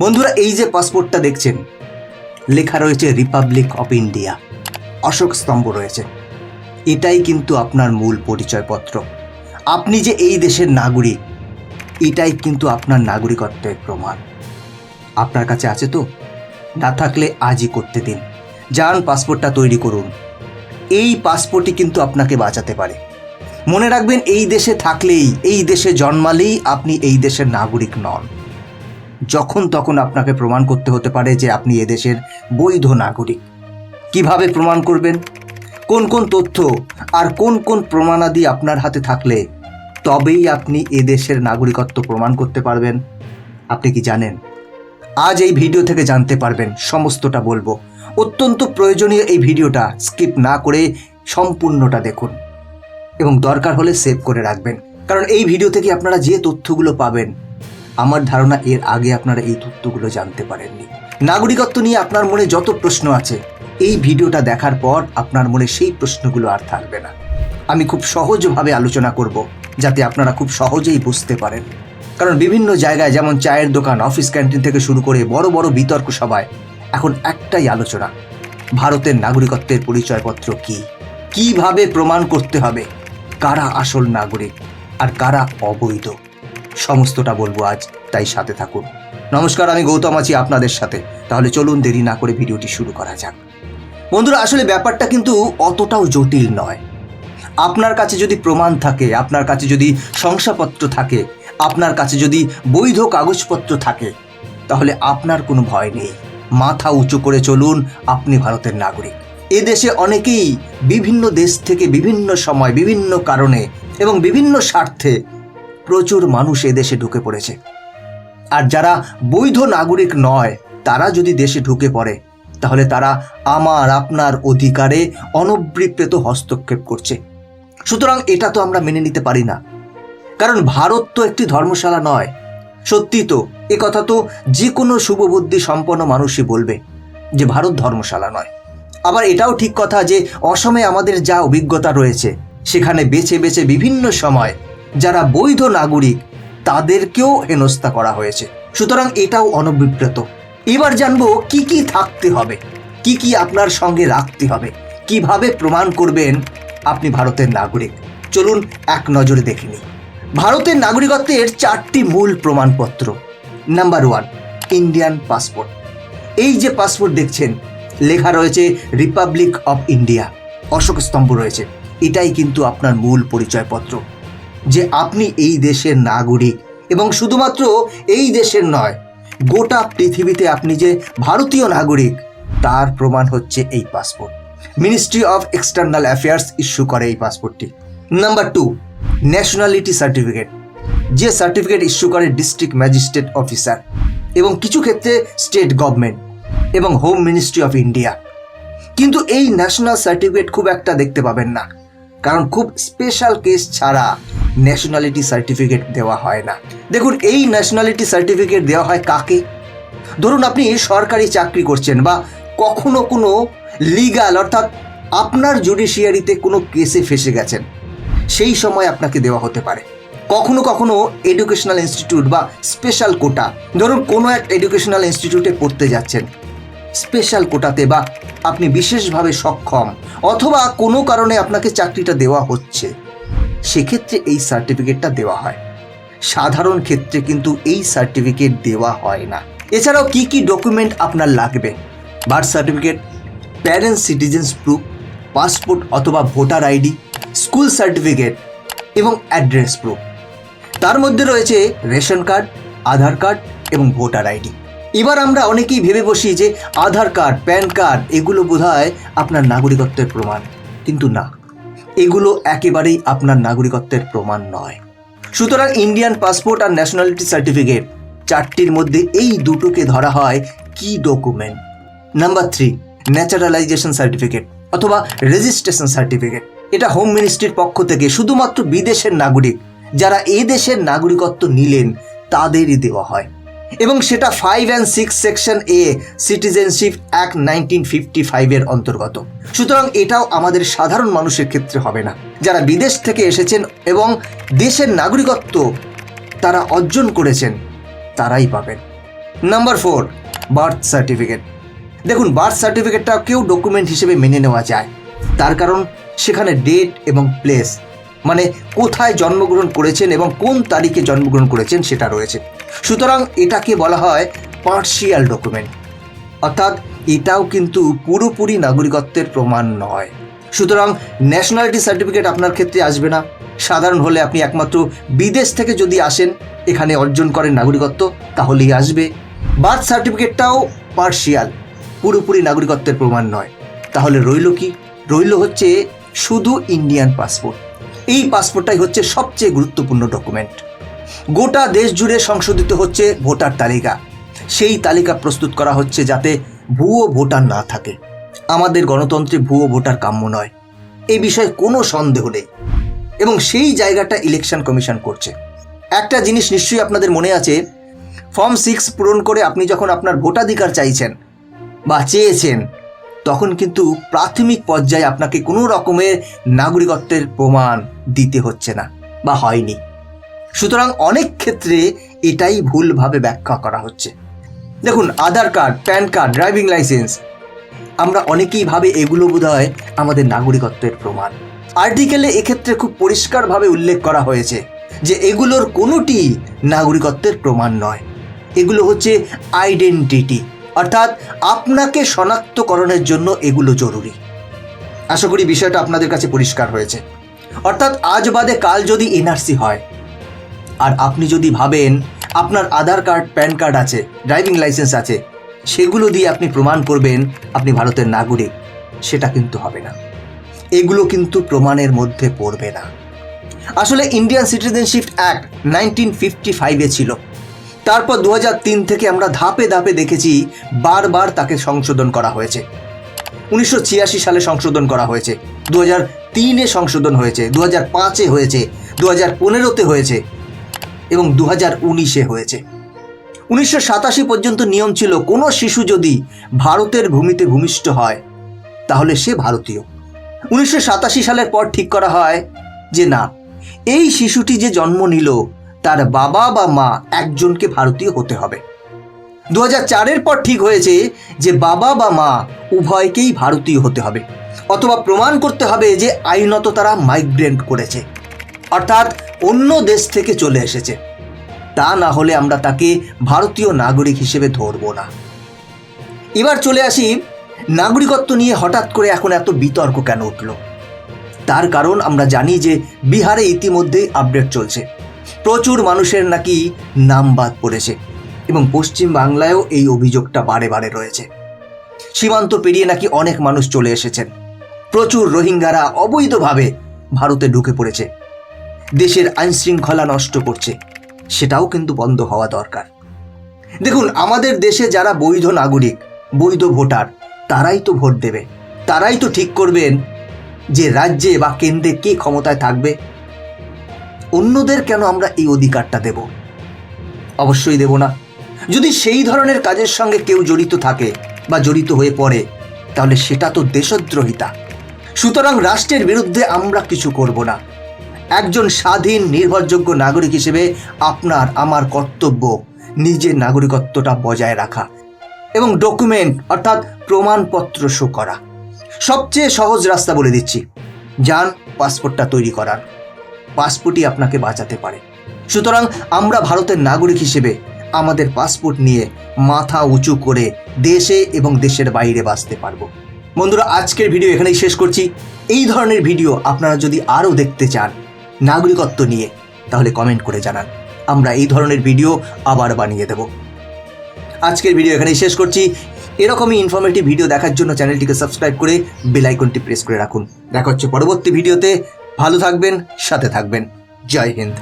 বন্ধুরা, এই যে পাসপোর্টটা দেখছেন, লেখা রয়েছে রিপাবলিক অফ ইন্ডিয়া অশোক স্তম্ভ রয়েছে। এটাই কিন্তু আপনার মূল পরিচয়পত্র। আপনি যে এই দেশের নাগরিক, এটাই কিন্তু আপনার নাগরিকত্বের প্রমাণ। আপনার কাছে আছে তো? না থাকলে আজই করতে দিন। যান, পাসপোর্টটা তৈরি করুন। এই পাসপোর্টই কিন্তু আপনাকে বাঁচাতে পারে। মনে রাখবেন, এই দেশে থাকলেই, এই দেশে জন্মালেই আপনি এই দেশের নাগরিক নন। যখন তখন আপনাকে প্রমাণ করতে হতে পারে যে আপনি এদেশের বৈধ নাগরিক। কীভাবে প্রমাণ করবেন? কোন কোন তথ্য আর কোন কোন প্রমাণাদি আপনার হাতে থাকলে তবেই আপনি এদেশের নাগরিকত্ব প্রমাণ করতে পারবেন। আপনি কি জানেন? আজ এই ভিডিও থেকে জানতে পারবেন সমস্তটা বলব। অত্যন্ত প্রয়োজনীয় এই ভিডিওটা স্কিপ না করে সম্পূর্ণটা দেখুন। এবং দরকার হলে সেভ করে রাখবেন। কারণ এই ভিডিও থেকে আপনারা যে তথ্যগুলো পাবেন আমার ধারণা এর আগে আপনারা এই তথ্যগুলো জানতে পারেননি। নাগরিকত্ব নিয়ে আপনার মনে যত প্রশ্ন আছে, এই ভিডিওটা দেখার পর আপনার মনে সেই প্রশ্নগুলো আর থাকবে না। আমি খুব সহজভাবে আলোচনা করব, যাতে আপনারা খুব সহজেই বুঝতে পারেন। কারণ বিভিন্ন জায়গায় যেমন চায়ের দোকান, অফিস ক্যান্টিন থেকে শুরু করে বড় বড় বিতর্ক সভায় এখন একটাই আলোচনা, ভারতের নাগরিকত্বের পরিচয়পত্র কি? কীভাবে প্রমাণ করতে হবে? কারা আসল নাগরিক আর কারা অবৈধ? সমস্তটা বলব আজ, তাই সাথে থাকুন। নমস্কার, আমি গৌতম আছি আপনাদের সাথে। তাহলে চলুন দেরি না করে ভিডিওটি শুরু করা যাক। বন্ধুরা, আসলে ব্যাপারটা কিন্তু অতটাও জটিল নয়। আপনার কাছে যদি প্রমাণ থাকে, আপনার কাছে যদি শংসাপত্র থাকে, আপনার কাছে যদি বৈধ কাগজপত্র থাকে, তাহলে আপনার কোনো ভয় নেই। মাথা উঁচু করে চলুন, আপনি ভারতের নাগরিক। এ দেশে অনেকেই বিভিন্ন দেশ থেকে বিভিন্ন সময়, বিভিন্ন কারণে এবং বিভিন্ন স্বার্থে প্রচুর মানুষ এ দেশে ঢুকে পড়েছে। আর যারা বৈধ নাগরিক নয়, তারা যদি দেশে ঢুকে পড়ে, তাহলে তারা আমার, আপনার অধিকারে অনবৃপ্রেত হস্তক্ষেপ করছে। সুতরাং এটা তো আমরা মেনে নিতে পারি না। কারণ ভারত তো একটি ধর্মশালা নয়। সত্যি তো, এ কথা তো যে কোনো শুভবুদ্ধি সম্পন্ন মানুষই বলবে যে ভারত ধর্মশালা নয়। আবার এটাও ঠিক কথা যে অসমে আমাদের যা অভিজ্ঞতা রয়েছে, সেখানে বেছে বেছে বিভিন্ন সময় যারা বৈধ নাগরিক, তাদেরকেও হেনস্থা করা হয়েছে। সুতরাং এটাও অনভিপ্রেত। এবার জানব কি কি থাকতে হবে, কি কি আপনার সঙ্গে রাখতে হবে, কীভাবে প্রমাণ করবেন আপনি ভারতের নাগরিক। চলুন এক নজরে দেখে নিই। ভারতের নাগরিকত্বের চারটি মূল প্রমাণপত্র। নাম্বার ওয়ান ইন্ডিয়ান পাসপোর্ট এই যে পাসপোর্ট দেখছেন, লেখা রয়েছে রিপাবলিক অফ ইন্ডিয়া অশোক স্তম্ভ রয়েছে। এটাই কিন্তু আপনার মূল পরিচয়পত্র। যে আপনি এই দেশের নাগরিক এবং শুধুমাত্র এই দেশের নয়, গোটা পৃথিবীতে আপনি যে ভারতীয় নাগরিক, তার প্রমাণ হচ্ছে এই passport. Ministry of external affairs issue করে এই পাসপোর্টটি। নাম্বার টু ন্যাশনালিটি সার্টিফিকেট যে সার্টিফিকেট ইস্যু করে ডিস্ট্রিক্ট ম্যাজিস্ট্রেট অফিসার এবং কিছু ক্ষেত্রে স্টেট গভর্নমেন্ট এবং হোম মিনিস্ট্রি অফ ইন্ডিয়া কিন্তু এই ন্যাশনাল সার্টিফিকেট খুব একটা দেখতে পাবেন না, কারণ খুব স্পেশাল কেস ছাড়া ন্যাশনালিটি সার্টিফিকেট দেওয়া হয় না। দেখুন, এই ন্যাশনালিটি সার্টিফিকেট দেওয়া হয় কাকে? ধরুন আপনি সরকারি চাকরি করছেন বা কখনো কোনো লিগাল অর্থাৎ আপনার জুডিশিয়ারিতে কোনো কেসে ফেসে গেছেন, সেই সময় আপনাকে দেওয়া হতে পারে। কখনো কখনো এডুকেশনাল ইনস্টিটিউট বা স্পেশাল কোটা ধরুন কোনো এক এডুকেশনাল ইনস্টিটিউটে পড়তে যাচ্ছেন স্পেশাল কোটাতে বা আপনি বিশেষভাবে সক্ষম, অথবা কোনো কারণে আপনাকে চাকরিটা দেওয়া হচ্ছে। সেক্ষেত্রে এই সার্টিফিকেটটা দেওয়া হয়। সাধারণ ক্ষেত্রে কিন্তু এই সার্টিফিকেট দেওয়া হয় না। এছাড়াও কি কি ডকুমেন্ট আপনার লাগবে? Birth certificate, parents citizens proof, passport অথবা ভোটার আইডি, স্কুল সার্টিফিকেট এবং অ্যাড্রেস প্রুফ। তার মধ্যে রয়েছে রেশন কার্ড, আধার কার্ড এবং ভোটার আইডি। এবার আমরা অনেকেই ভেবে বসি যে আধার কার্ড, প্যান কার্ড এগুলো বোধহয় আপনার নাগরিকত্বের প্রমাণ। কিন্তু না। এগুলো একেবারেই আপনার নাগরিকত্বের প্রমাণ নয়। সুতরাং ইন্ডিয়ান পাসপোর্ট আর ন্যাশনালিটি সার্টিফিকেট চারটির মধ্যে এই দুটোকে ধরা হয় কি document number three naturalization certificate অথবা রেজিস্ট্রেশন সার্টিফিকেট এটা হোম মিনিস্ট্রির পক্ষ থেকে শুধুমাত্র বিদেশের নাগরিক, যারা এ দেশের নাগরিকত্ব নিলেন, তাদেরই দেওয়া হয়। এবং সেটা ফাইভ অ্যান্ড সিক্স সেকশন এ সিটিজেনশিপ অ্যাক্ট নাইনটিন ফিফটি ফাইভের অন্তর্গত। সুতরাং এটাও আমাদের সাধারণ মানুষের ক্ষেত্রে হবে না। যারা বিদেশ থেকে এসেছেন এবং দেশের নাগরিকত্ব তারা অর্জন করেছেন, তারাই পাবেন। নাম্বার ফোর বার্থ সার্টিফিকেট দেখুন বার্থ সার্টিফিকেটটা কেউ ডকুমেন্ট হিসেবে মেনে নেওয়া যায়। তার কারণ সেখানে ডেট এবং প্লেস মানে কোথায় জন্মগ্রহণ করেছেন এবং কোন তারিখে জন্মগ্রহণ করেছেন সেটা রয়েছে। সুতরাং এটাকে বলা হয় পার্শিয়াল ডকুমেন্ট অর্থাৎ এটাও কিন্তু পুরোপুরি নাগরিকত্বের প্রমাণ নয়। সুতরাং ন্যাশনালিটি সার্টিফিকেট আপনার ক্ষেত্রে আসবে না। সাধারণ হলে আপনি একমাত্র বিদেশ থেকে যদি আসেন, এখানে অর্জন করেন নাগরিকত্ব, তাহলেই আসবে। বার্থ সার্টিফিকেটটাও পার্শিয়াল পুরোপুরি নাগরিকত্বের প্রমাণ নয়। তাহলে রইল কি? রইল হচ্ছে শুধু ইন্ডিয়ান পাসপোর্ট এই পাসপোর্টটাই হচ্ছে সবচেয়ে গুরুত্বপূর্ণ ডকুমেন্ট গোটা দেশ জুড়ে সংশোধিত হচ্ছে ভোটার তালিকা। সেই তালিকা প্রস্তুত করা হচ্ছে যাতে ভুয়ো ভোটার না থাকে। আমাদের গণতন্ত্রে ভুয়ো ভোটার কাম্য নয়। এই বিষয়ে কোনো সন্দেহ নেই। এবং সেই জায়গাটা ইলেকশন কমিশন করছে। একটা জিনিস নিশ্চয়ই আপনাদের মনে আছে ফর্ম সিক্স পূরণ করে আপনি যখন আপনার ভোটাধিকার চাইছেন বা চেয়েছেন, তখন কিন্তু প্রাথমিক পর্যায়ে আপনাকে কোনো রকমের নাগরিকত্বের প্রমাণ দিতে হচ্ছে না বা হয়নি। সুতরাং অনেক ক্ষেত্রে এটাই ভুলভাবে ব্যাখ্যা করা হচ্ছে। দেখুন, Aadhaar card, PAN card, driving licence, আমরা অনেকেই ভাবে এগুলো বোধহয় আমাদের নাগরিকত্বের প্রমাণ। আর্টিকেলে এক্ষেত্রে খুব পরিষ্কারভাবে উল্লেখ করা হয়েছে যে এগুলোর কোনোটি নাগরিকত্বের প্রমাণ নয়। এগুলো হচ্ছে আইডেন্টিটি, অর্থাৎ আপনাকে শনাক্তকরণের জন্য এগুলো জরুরি। আশা করি বিষয়টা আপনাদের কাছে পরিষ্কার হয়েছে। অর্থাৎ আজ বাদে কাল যদি এনআরসি হয় আর আপনি যদি ভাবেন আপনার আধার কার্ড, প্যান কার্ড আছে, ড্রাইভিং লাইসেন্স আছে, সেগুলো দিয়ে আপনি প্রমাণ করবেন আপনি ভারতের নাগরিক, সেটা কিন্তু হবে না। এগুলো কিন্তু প্রমাণের মধ্যে পড়বে না। আসলে Indian citizenship act nineteen fifty ফাইভে ছিল। তারপর দু হাজার তিন থেকে আমরা ধাপে ধাপে দেখেছি বারবার তাকে সংশোধন করা হয়েছে। উনিশশো ছিয়াশি সালে সংশোধন করা হয়েছে দু হাজার তিনে সংশোধন হয়েছে দু হাজার পাঁচে হয়েছে দু হাজার পনেরোতে হয়েছে এবং দু হাজার উনিশে হয়েছে। উনিশশো সাতাশি পর্যন্ত নিয়ম ছিল, কোনো শিশু যদি ভারতের ভূমিতে ভূমিষ্ঠ হয়, তাহলে সে ভারতীয়। উনিশশো সাতাশি সালের পর ঠিক করা হয় যে না, এই শিশুটি যে জন্ম নিল, তার বাবা বা মা একজনকে ভারতীয় হতে হবে। দু হাজার চারের পর ঠিক হয়েছে যে বাবা বা মা উভয়কেই ভারতীয় হতে হবে, অথবা প্রমাণ করতে হবে যে আইনত তারা মাইগ্রেন্ট করেছে। অর্থাৎ অন্য দেশ থেকে চলে এসেছে। তা না হলে আমরা তাকে ভারতীয় নাগরিক হিসেবে ধরব না। এবার চলে আসি, নাগরিকত্ব নিয়ে হঠাৎ করে এখন এত বিতর্ক কেন উঠল? তার কারণ আমরা জানি যে বিহারে ইতিমধ্যেই আপডেট চলছে। প্রচুর মানুষের নাকি নাম বাদ পড়েছে এবং পশ্চিম বাংলায়ও এই অভিযোগটা বারে বারে রয়েছে। সীমান্ত পেরিয়ে নাকি অনেক মানুষ চলে এসেছেন। প্রচুর রোহিঙ্গারা অবৈধভাবে ভারতে ঢুকে পড়েছে। দেশের আইন শৃঙ্খলা নষ্ট করছে। সেটাও কিন্তু বন্ধ হওয়া দরকার। দেখুন, আমাদের দেশে যারা বৈধ নাগরিক, বৈধ ভোটার, তারাই তো ভোট দেবে। তারাই তো ঠিক করবেন যে রাজ্যে বা কেন্দ্রে কে ক্ষমতায় থাকবে। অন্যদের কেন আমরা এই অধিকারটা দেব? অবশ্যই দেব না। যদি সেই ধরনের কাজের সঙ্গে কেউ জড়িত থাকে বা জড়িত হয়ে পড়ে, তাহলে সেটা তো দেশদ্রোহিতা। সুতরাং রাষ্ট্রের বিরুদ্ধে আমরা কিছু করব না। একজন স্বাধীন নির্ভরযোগ্য নাগরিক হিসেবে আপনার আমার কর্তব্য নিজের নাগরিকত্বটা বজায় রাখা এবং ডকুমেন্ট অর্থাৎ প্রমাণপত্র শো করা। সবচেয়ে সহজ রাস্তা বলে দিচ্ছি, যান পাসপোর্টটা তৈরি করার। পাসপোর্টই আপনাকে বাঁচাতে পারে। সুতরাং আমরা ভারতের নাগরিক হিসেবে আমাদের পাসপোর্ট নিয়ে মাথা উঁচু করে দেশে এবং দেশের বাইরে বাঁচতে পারব। বন্ধুরা, আজকের ভিডিও এখানেই শেষ করছি। এই ধরনের ভিডিও আপনারা যদি আরও দেখতে চান নাগরিকত্ব নিয়ে, তাহলে কমেন্ট করে জানান। আমরা এই ধরনের ভিডিও আবার বানিয়ে দেব। আজকের ভিডিও এখানেই শেষ করছি। এরকমই ইনফরমেটিভ ভিডিও দেখার জন্য চ্যানেলটিকে সাবস্ক্রাইব করে বেল আইকনটি প্রেস করে রাখুন। দেখা হচ্ছে পরবর্তী ভিডিওতে ভালো থাকবেন, সাথে থাকবেন। জয় হিন্দ।